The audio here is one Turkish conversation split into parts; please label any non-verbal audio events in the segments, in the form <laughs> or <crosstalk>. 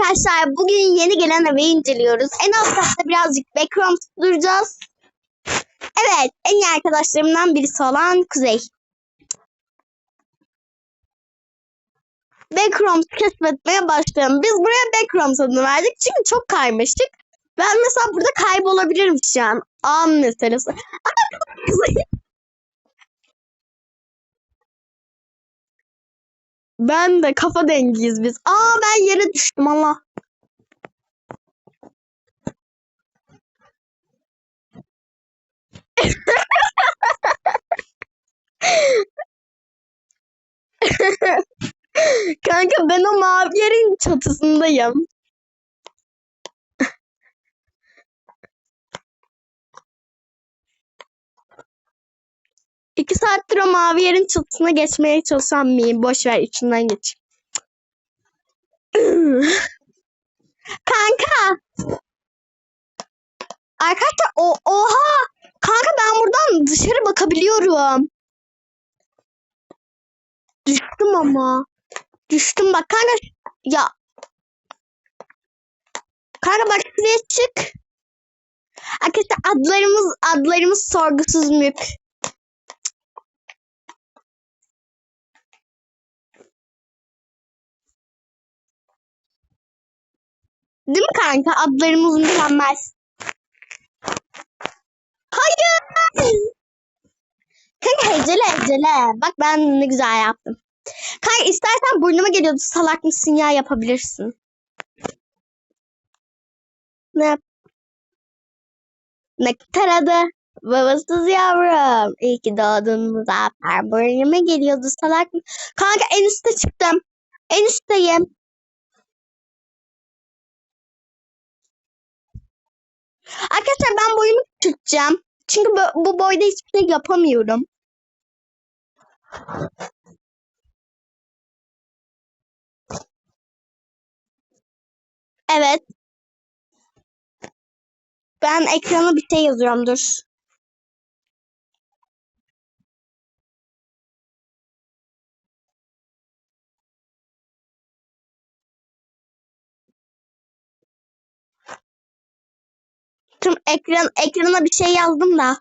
arkadaşlar bugün yeni gelen evi inceliyoruz. En alt katta birazcık backroom duracağız. Evet en iyi arkadaşlarımdan birisi olan Kuzey. Backrooms keşfetmeye başlayalım. Biz buraya Backrooms adını verdik çünkü çok karmaşık. Ben mesela burada kaybolabilirim şu an. An meselesi. Ben de kafa dengiyiz biz. Aa ben yere düştüm Allah. <laughs> Kanka ben o mavi yerin çatısındayım. İki saattir o mavi yerin çatısına geçmeye çalışan mıyım? Boş ver içinden geç. Kanka. Arkadaşlar o oha. Kanka ben buradan dışarı bakabiliyorum. Düştüm ama. Düştüm bak kanka. Ya. Kanka bak şuraya çık. Arkadaşlar adlarımız adlarımız sorgusuz mülk. Değil mi kanka? Adlarımız mükemmel. Hayır. Kanka hecele hecele. Bak ben ne güzel yaptım. Kanka istersen burnuma geliyordu. Salak mısın ya yapabilirsin. Ne yap? Nektar adı. Babasız yavrum. İyi ki doğdun Muzaffer. Burnuma geliyordu salak mı? Kanka en üstte çıktım. En üstteyim. Arkadaşlar ben boyumu küçülteceğim. Çünkü bu, bu boyda hiçbir şey yapamıyorum. Evet. Ben ekrana bir şey yazıyorum dur. Tüm ekran ekrana bir şey yazdım da.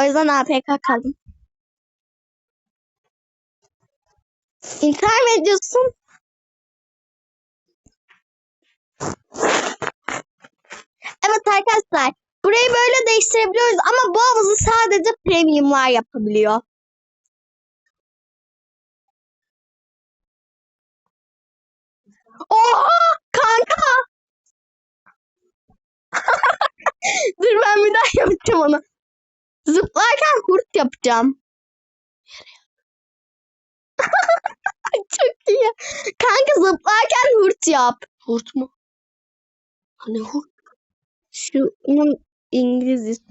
O yüzden APK kaldım. İntihar mı ediyorsun? Evet arkadaşlar. Burayı böyle değiştirebiliyoruz ama bu havuzu sadece premiumlar yapabiliyor. Oha! Kanka! Dur ben bir daha <laughs> yapacağım onu. Zıplarken kurt yapacağım. <laughs> Çok iyi. Kanka zıplarken hurt yap. Hurt mu? Hani hurt? Şu onun İngilizcesi.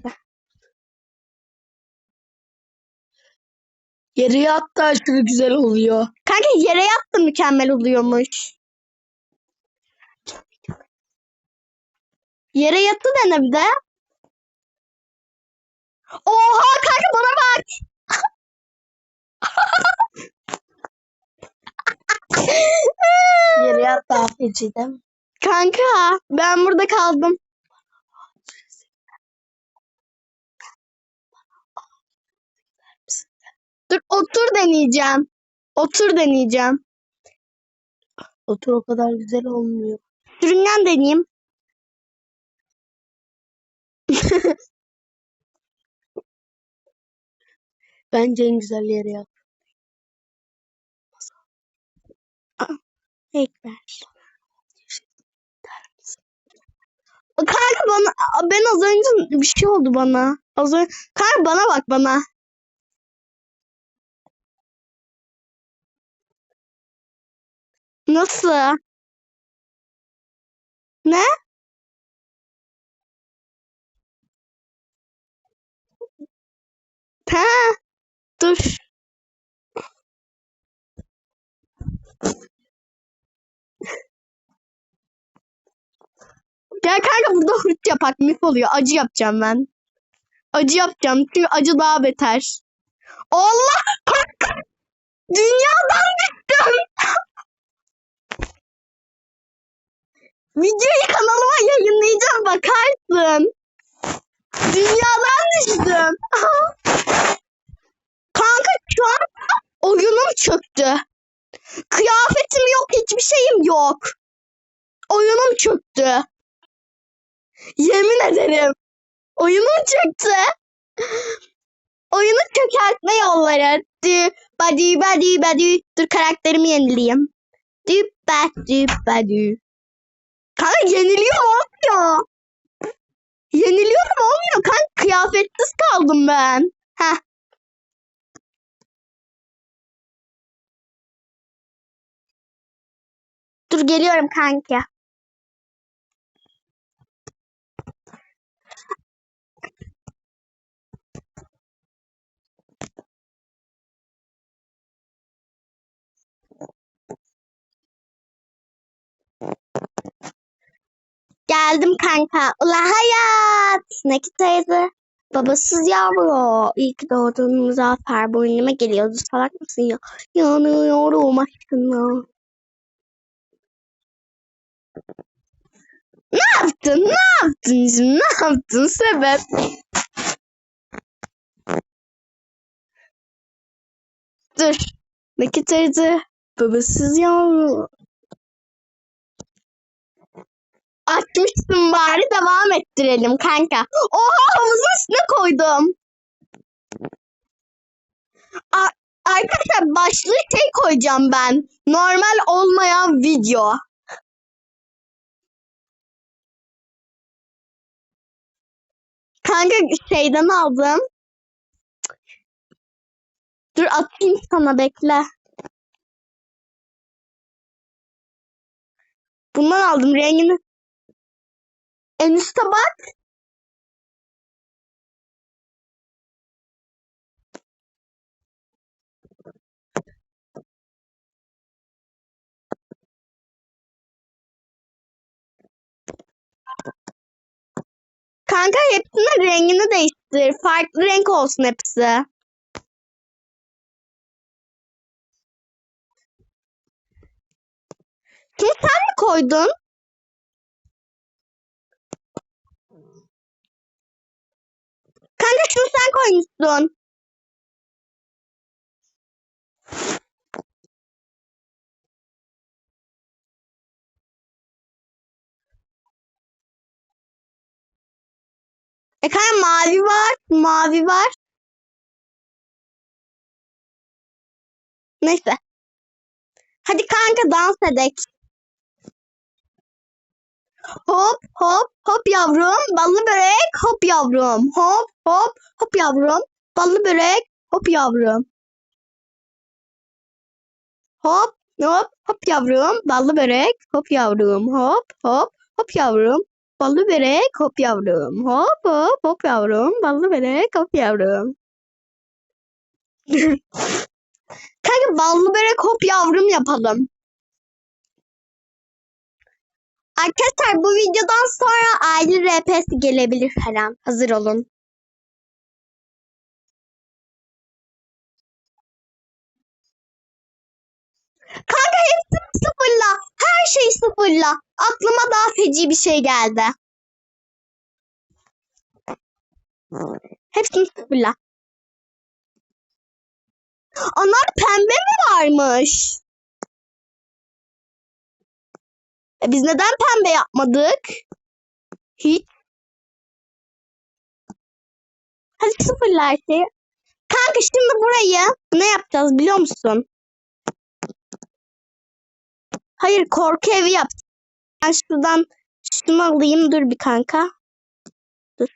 Yere yat da aşırı güzel oluyor. Kanka yere yattı mükemmel oluyormuş. Yere yatı dene bir de. Oha kanka bana bak. Yere yat da feci değil mi? Kanka ben burada kaldım. Dur otur deneyeceğim. Otur deneyeceğim. Otur o kadar güzel olmuyor. Sürüngen deneyeyim. <laughs> Bence en güzel yere yat. Ekber. Kanka bana ben az önce bir şey oldu bana. Az önce kanka bana bak bana. Nasıl? Ne? Ta dur. Gel kanka burada hırt yapak mif oluyor. Acı yapacağım ben. Acı yapacağım çünkü acı daha beter. Allah kanka. Dünyadan bittim. <laughs> Videoyu kanalıma yayınlayacağım bakarsın. Dünyadan düştüm. <laughs> Kanka şu an oyunum çöktü. Kıyafetim yok, hiçbir şeyim yok. Oyunum çöktü. Yemin ederim. Oyunum çöktü. Oyunu çökertme yolları. Dü, badi badi badi. Dur karakterimi yenileyim. Dü, badi badi. Kanka yeniliyor olmuyor. Yeniliyorum olmuyor. Kanka kıyafetsiz kaldım ben. Heh. Dur geliyorum kanka. Geldim kanka. Ula hayat. Neki teyze. Babasız yavru. İyi ki doğdun Muzaffer. Boynuma geliyordu. Salak mısın ya? Yanıyorum aşkına. Ne yaptın? Ne yaptın şimdi? Ne yaptın? Sebep? Dur. Neki teyze. Babasız yavru. Açmışsın bari devam ettirelim kanka. Oha havuzun üstüne koydum. A- arkadaşlar başlığı şey koyacağım ben. Normal olmayan video. Kanka şeyden aldım. Dur atayım sana bekle. Bundan aldım rengini. En üstte bak. Kanka hepsinin rengini değiştir. Farklı renk olsun hepsi. Şimdi sen mi koydun? Kanka şunu sen koymuşsun. E kanka mavi var. Mavi var. Neyse. Hadi kanka dans edek. Hop hop hop yavrum. Ballı börek hop yavrum. Hop hop hop yavrum. Ballı börek hop yavrum. Hop hop hop yavrum. Ballı börek hop yavrum. Hop hop hop yavrum. Ballı börek hop yavrum. Hop hop hop yavrum. Ballı börek hop yavrum. Kanka ballı börek hop yavrum yapalım. Arkadaşlar bu videodan sonra aile RP'si gelebilir falan. Hazır olun. Kanka hepsini sıfırla. Her şeyi sıfırla. Aklıma daha feci bir şey geldi. Hepsini sıfırla. Onlar pembe mi varmış? E biz neden pembe yapmadık? Hiç. Hadi sıfırla her şeyi. Kanka şimdi burayı ne yapacağız biliyor musun? Hayır korku evi yap. Ben şuradan şunu alayım dur bir kanka. Dur.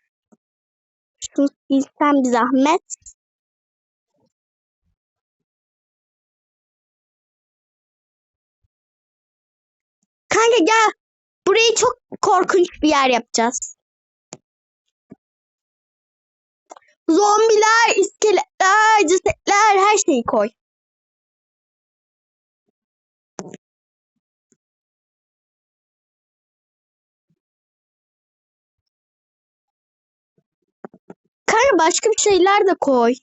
Şunu silsem bir zahmet. Kanka gel. Burayı çok korkunç bir yer yapacağız. Zombiler, iskeletler, cesetler her şeyi koy. Kanka başka bir şeyler de koy.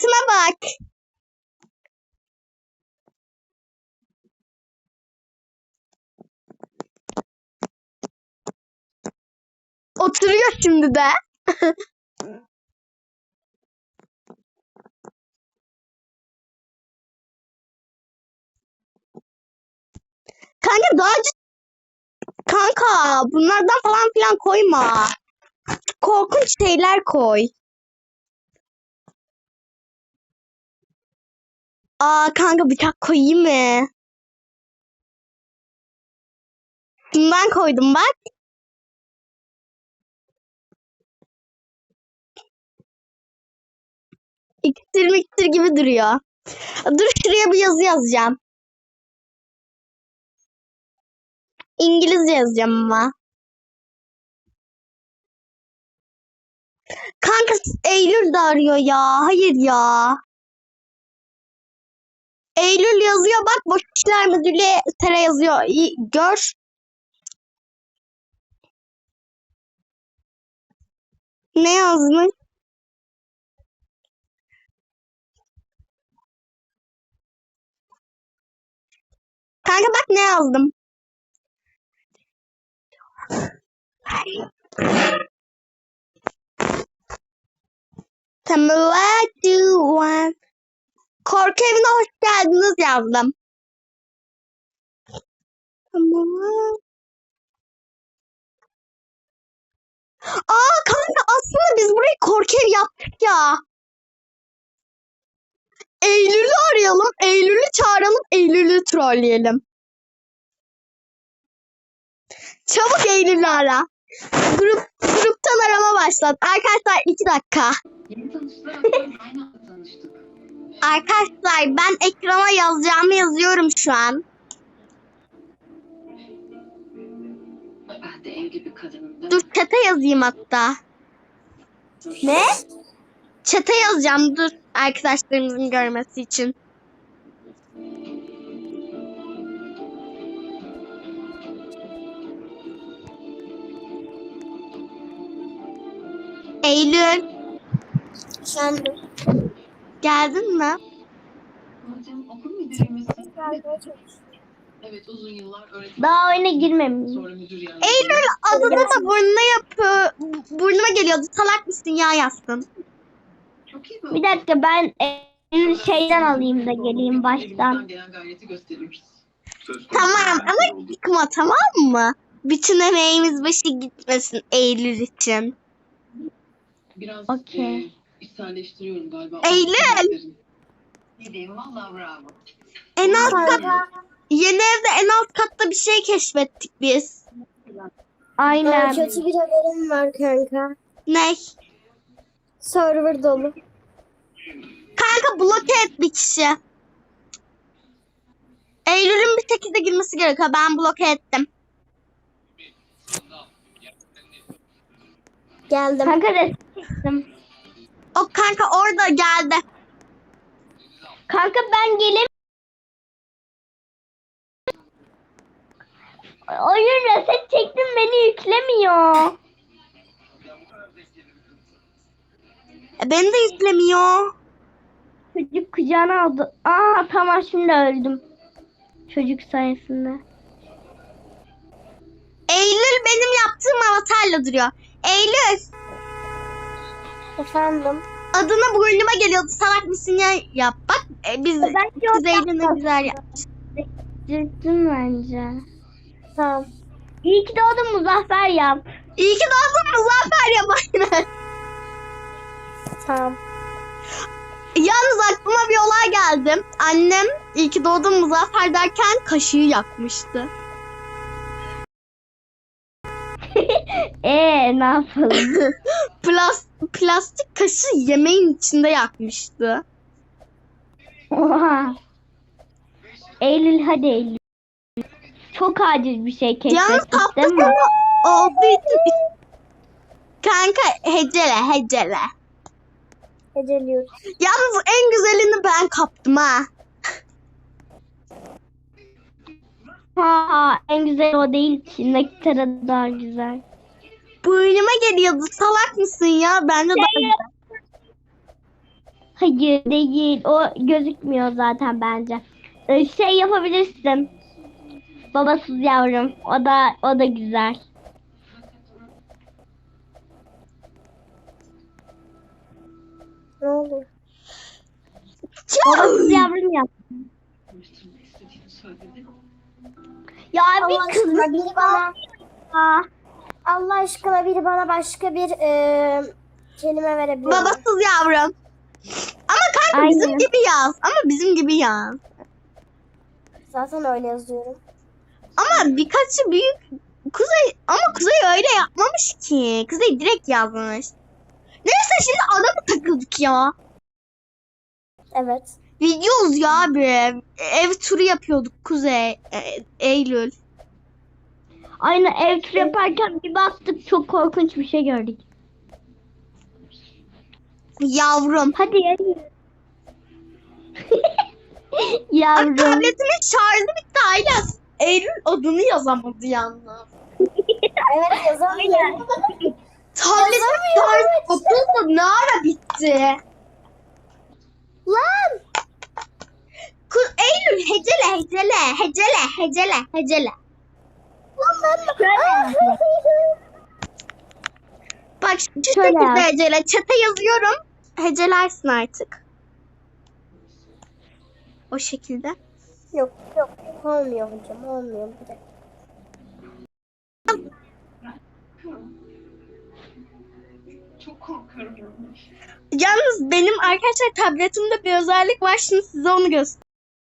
Suratına bak. Oturuyor şimdi de. <laughs> Kanka daha. Kanka bunlardan falan filan koyma. Korkunç şeyler koy. Aa kanka bıçak koyayım mı? Bundan koydum bak. İksir miksir gibi duruyor. Dur şuraya bir yazı yazacağım. İngilizce yazacağım ama. Kanka Eylül de arıyor ya. Hayır ya. Eylül yazıyor bak boş işler müdürlüğü Tere yazıyor. İyi, Gör. Ne yazmış? Kanka bak ne yazdım. Tamam, what do you want? Korku evine hoş geldiniz yazdım. Tamam. Aa kanka aslında biz burayı korku ev yaptık ya. Eylül'ü arayalım. Eylül'ü çağıralım. Eylül'ü trolleyelim. Çabuk Eylül'ü ara. Grup, gruptan arama başlat. Arkadaşlar iki dakika. Yeni tanıştık. Arkadaşlar ben ekrana yazacağımı yazıyorum şu an. Değil Dur çete yazayım hatta. Ne? Çete yazacağım dur arkadaşlarımızın görmesi için. Eylül Efendim. Geldin mi? Hocam okul müdürü müsün? Evet uzun yıllar öğretmen. Daha oyuna girmemiş. Sonra müdür yani. Eylül adını da burnuna yapı burnuma geliyordu. Salak mısın ya yazsın. Çok iyi bir Bir dakika ben Eylül şeyden alayım da geleyim baştan. Elimizden gelen gayreti gösteriyoruz. Tamam ama yıkma tamam mı? Bütün emeğimiz başı gitmesin Eylül için. Biraz Okey. e, içselleştiriyorum galiba. Eylül! Ne diyeyim valla bravo. En alt kat, yeni evde en alt katta bir şey keşfettik biz. Aynen. Kötü bir haberim var kanka. Ne? Server dolu. Kanka bloke et bir kişi. Eylül'ün bir şekilde girmesi gerekiyor. Ben bloke ettim. Geldim. Kanka destektim. O kanka orada geldi. Kanka ben gelem. Oyun reset çektim beni yüklemiyor. E, beni de yüklemiyor. Çocuk kucağına aldı. Aa tamam şimdi öldüm. Çocuk sayesinde. Eylül benim yaptığım avatarla duruyor. Eylül Efendim. adına burnuma geliyordu. Salak mısın ya? Yap bak e, biz ne güzel yap. Cırttın bence. Tamam. İyi ki doğdun Muzaffer yap. İyi ki doğdun Muzaffer ya aynen. Tamam. Yalnız aklıma bir olay geldi. Annem iyi ki doğdun Muzaffer derken kaşığı yakmıştı. <laughs> Ee ne yapalım? <laughs> Plas plastik kaşığı yemeğin içinde yakmıştı. Oha. Eylül hadi Eylül. Çok acil bir şey keşfettik değil mi? olduğu için Kanka hecele hecele. Eceliyoruz. Yalnız en güzelini ben kaptım ha. Ha en güzel o değil. İçindeki tarafı daha güzel. Burnuma geliyordu. Salak mısın ya? Bence daha. Hayır değil. O gözükmüyor zaten bence. Ee, Şey yapabilirsin. Babasız yavrum. O da o da güzel. Ne oluyor? Babasız yavrum yap. Ya bir kız biri bana Aa, Allah aşkına biri bana başka bir e, kelime verebilir? Babasız yavrum. Ama kanka bizim Aynen. gibi yaz. Ama bizim gibi yaz. Zaten öyle yazıyorum. Ama birkaçı büyük Kuzey ama Kuzey öyle yapmamış ki. Kuzey direkt yazmış. Neyse şimdi adamı takıldık ya. Evet. Videoz ya abi. Ev turu yapıyorduk Kuzey. e, Eylül. Aynı ev turu yaparken bir baktık çok korkunç bir şey gördük. Yavrum. Hadi. Ay, <laughs> yavrum. tabletimin şarjı bitti Aylas. Eylül adını yazamadı yalnız. <laughs> Evet yazamıyorum. Tabletimin şarjı okulda ne ara bitti? Lan! Eylül hecele hecele hecele hecele hecele. <laughs> Bak şu Şöyle şekilde hecele. Çete yazıyorum. Hecelersin artık. O şekilde. yok yok olmuyor hocam olmuyor bir dakika. Çok korkuyorum. Yalnız benim arkadaşlar tabletimde bir özellik var. Şimdi size onu göstereyim.